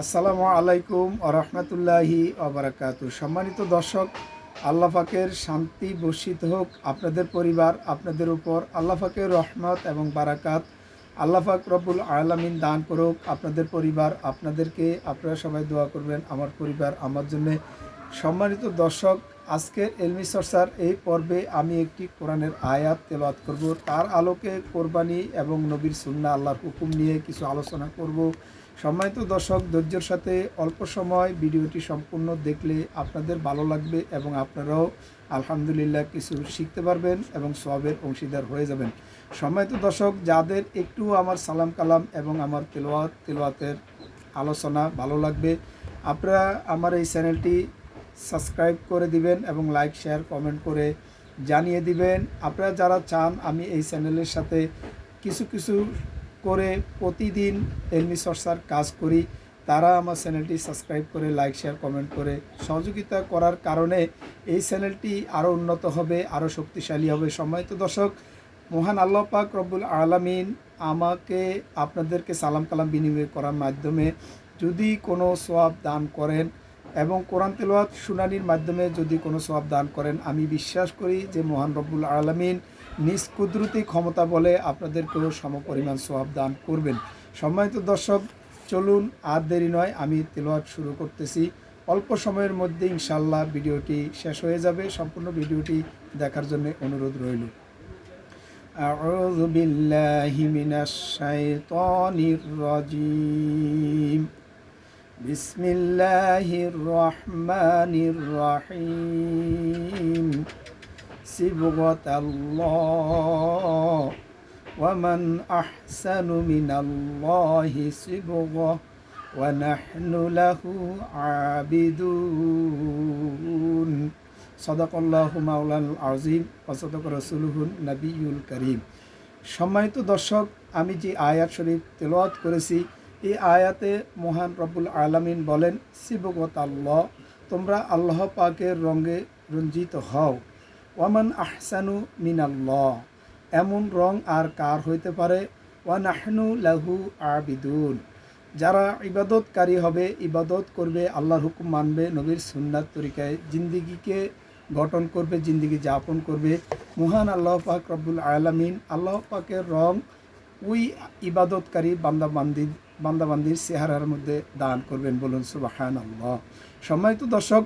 আসসালামু আলাইকুম আরহামতুল্লাহি আবরাকাত সম্মানিত দর্শক, আল্লাহ পাকের শান্তি বর্ষিত হোক আপনাদের পরিবার, আপনাদের উপর আল্লাহ পাকের রহমত এবং বারাকাত। আল্লাহ রবুল আলামিন দান করুক আপনাদের পরিবার, আপনাদেরকে আপনারা সবাই দোয়া করবেন আমার পরিবার, আমার জন্য। সম্মানিত দর্শক, আজকের এলমি চর্চার এই পর্বে আমি একটি কোরআনের আয়াত তেলাওয়াত করব। তার আলোকে কোরবানি এবং নবীর সুন্না আল্লাহর হুকুম নিয়ে কিছু আলোচনা করব। সম্মানিত দর্শক, ধৈর্যের সাথে অল্প সময় ভিডিওটি সম্পূর্ণ দেখলে আপনাদের ভালো লাগবে এবং আপনারাও আলহামদুলিল্লাহ কিছু শিখতে পারবেন এবং সবের অংশীদার হয়ে যাবেন। সম্মানিত দর্শক, যাদের একটু আমার সালাম কালাম এবং আমার তেলোয়াত তেলোয়াতের আলোচনা ভালো লাগবে, আপনারা আমার এই চ্যানেলটি সাবস্ক্রাইব করে দিবেন এবং লাইক, শেয়ার, কমেন্ট করে জানিয়ে দিবেন। আপনারা যারা চান, আমি এই চ্যানেলের সাথে কিছু কিছু করে প্রতিদিন এলমি চর্চার কাজ করি। তারা আমার চ্যানেলটি সাবস্ক্রাইব করে, লাইক, শেয়ার, কমেন্ট করে। সহযোগিতা করার কারণে এই চ্যানেলটি আরও উন্নত হবে, আরও শক্তিশালী হবে। সম্মানিত দর্শক, মহান আল্লাহ পাক রব্বুল আলামিন আমাকে আপনাদেরকে সালাম কালাম বিনিময় করার মাধ্যমে যদি কোনো সোয়াব দান করেন এবং কোরআন তেলাওয়াত শুনানির মাধ্যমে যদি কোনো সোয়াব দান করেন, আমি বিশ্বাস করি যে মহান রব্বুল আলমিন নিজ কুদরতি ক্ষমতা বলে আপনাদেরকেও সমপরিমাণ সোয়াব দান করবেন সম্মানিত দর্শক চলুন আর দেরি নয় আমি তেলাওয়াত শুরু করতেছি অল্প সময়ের মধ্যে ইনশাল্লাহ ভিডিওটি শেষ হয়ে যাবে সম্পূর্ণ ভিডিওটি দেখার জন্য অনুরোধ রইল أعوذ بالله من الشيطان الرجيم بسم الله الرحمن الرحيم صبغة الله ومن أحسن من الله صبغة ونحن له عابدون صدق الله مولانا العظيم وصدق رسوله النبي الكريم সম্মানিত দর্শক আমি যে আয়াত শরীফ তেলাওয়াত করেছি এই আয়াতে মহান রব্বুল আলামিন বলেন শিবগত আল্লাহ তোমরা আল্লাহ পাকের রঙে রঞ্জিত হও ওয়ামান আহসানু মিনাল্লাহ, এমন রং আর কার হইতে পারে? ওয়ান ওয়ানাহনু লাহু আবিদুন, যারা ইবাদতকারী হবে, ইবাদত করবে, আল্লাহর হুকুম মানবে, নবীর সুন্নাত তরিকায় জিন্দিগিকে গঠন করবে, জিন্দিগি যাপন করবে। মহান আল্লাহ পাক রব্বুল আলামিন, আল্লাহ পাকের রং ওই ইবাদতকারী বান্দাবান্দি বান্দাবান্দির চেহারার মধ্যে দান করবেন বলুন সুবাহান আল্লাহ সম্মানিত দর্শক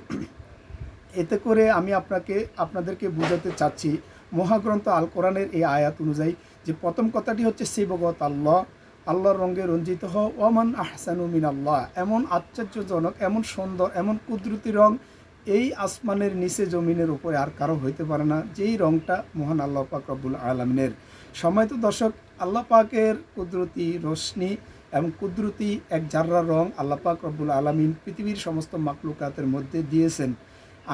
এতে করে আমি আপনাকে, আপনাদেরকে বোঝাতে চাচ্ছি, মহাগ্রন্থ আল কোরআনের এই আয়াত অনুযায়ী যে প্রথম কথাটি হচ্ছে শিবগত আল্লাহ, আল্লাহর রঙে রঞ্জিত হ ওমান আহসানু মিন আল্লাহ এমন আশ্চর্যজনক, এমন সুন্দর, এমন কুদরতি রং এই আসমানের নিচে জমিনের উপরে আর কারও হইতে পারে না, যেই রংটা মহান আল্লাহ পাক রব্বুল আলমিনের। সময় তো দর্শক, আল্লাহ পাকের কুদরতি রশ্মি এবং কুদরতি এক জাররা রং আল্লাহ পাক রব্বুল আলমিন পৃথিবীর সমস্ত মাকলুকাতের মধ্যে দিয়েছেন।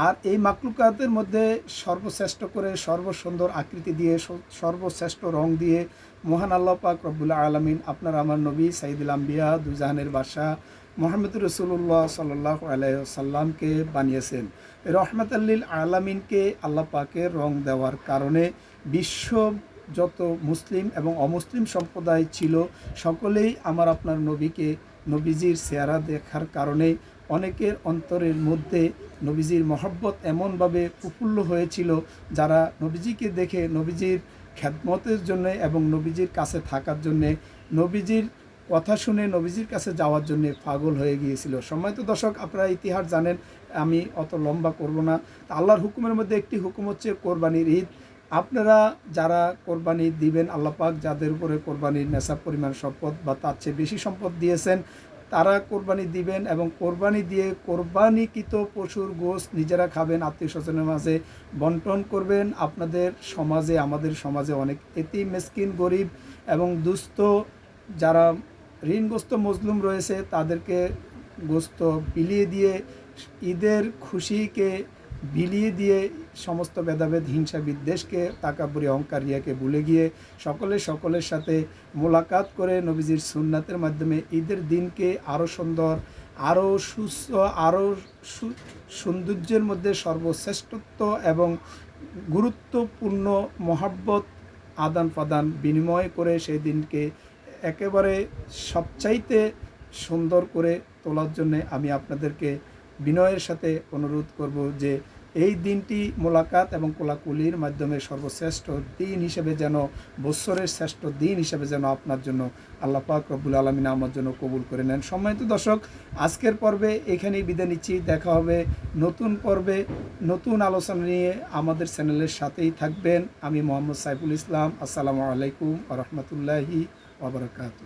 আর এই মাকলুকাতের মধ্যে সর্বশ্রেষ্ঠ করে, সর্বসুন্দর আকৃতি দিয়ে সর্বশ্রেষ্ঠ রং দিয়ে মহান আল্লাহ পাক রব্বুল্লাহ আলমিন আপনার আমার নবী সাইদুল আম্বিয়া দুজাহানের বাসা মোহাম্মদ রসুল্লাহ সাল্লাহ আলাইসাল্লামকে বানিয়েছেন। রহমত আল্লিল আলামিনকে আল্লাহ পাকের রং দেওয়ার কারণে বিশ্ব যত মুসলিম এবং অমুসলিম সম্প্রদায় ছিল, সকলেই আমার আপনার নবীকে, নবীজির চেহারা দেখার কারণে অনেকের অন্তরের মধ্যে নবীজির মহব্বত এমনভাবে প্রফুল্ল হয়েছিল যারা নবীজিকে দেখে নবীজির খ্যাতমতের জন্য এবং নবীজির কাছে থাকার জন্যে, নবীজির কথা শুনে নবীজির কাছে যাওয়ার জন্য পাগল হয়ে গিয়েছিল। সম্মানিত দর্শক, আপনারা ইতিহাস জানেন, আমি অত লম্বা করব না। তা আল্লাহর হুকুমের মধ্যে একটি হুকুম হচ্ছে কোরবানির ঈদ। আপনারা যারা কোরবানি দিবেন, আল্লাহ পাক যাদের উপরে কোরবানির নেশা পরিমাণ সম্পদ বা তার চেয়ে বেশি সম্পদ দিয়েছেন তারা কোরবানি দিবেন এবং কোরবানি দিয়ে কোরবানিকৃত পশুর গোশ নিজেরা খাবেন আত্মীয় স্বজনের মাঝে বন্টন করবেন। আপনাদের সমাজে, আমাদের সমাজে অনেক এতি মেসকিন, গরিব এবং দুস্থ যারা ঋণগ্রস্ত মজলুম রয়েছে, তাদেরকে গোস্ত বিলিয়ে দিয়ে ঈদের খুশিকে বিলিয়ে দিয়ে সমস্ত ভেদাভেদ হিংসা বিদ্বেষকে তাকাবুরি অহংকার রিয়াকে ভুলে গিয়ে সকলে সকলের সাথে মোলাকাত করে নবীজির সুন্নাতের মাধ্যমে ঈদের দিনকে আরও সুন্দর আরও সুস্থ আরও সৌন্দর্যের মধ্যে সর্বশ্রেষ্ঠত্ব এবং গুরুত্বপূর্ণ মহাব্বত আদান প্রদান বিনিময় করে সেই দিনকে একেবারে সবচাইতে সুন্দর করে তোলার জন্যে আমি আপনাদেরকে বিনয়ের সাথে অনুরোধ করব যে এই দিনটি মোলাকাত এবং কোলাকুলির মাধ্যমে সর্বশ্রেষ্ঠ দিন হিসেবে যেন, বৎসরের শ্রেষ্ঠ দিন হিসেবে যেন আপনার জন্য আল্লাহ পাক রব্বুল আলমিন আমার জন্য কবুল করে নেন। সম্মানিত দর্শক, আজকের পর্বে এখানেই বিদায় নিচ্ছি। দেখা হবে নতুন পর্বে, নতুন আলোচনা নিয়ে আমাদের চ্যানেলের সাথেই থাকবেন আমি মোহাম্মদ সাইফুল ইসলাম। আসসালামু আলাইকুম আ রহমতুল্লাহি ওবরাকাতু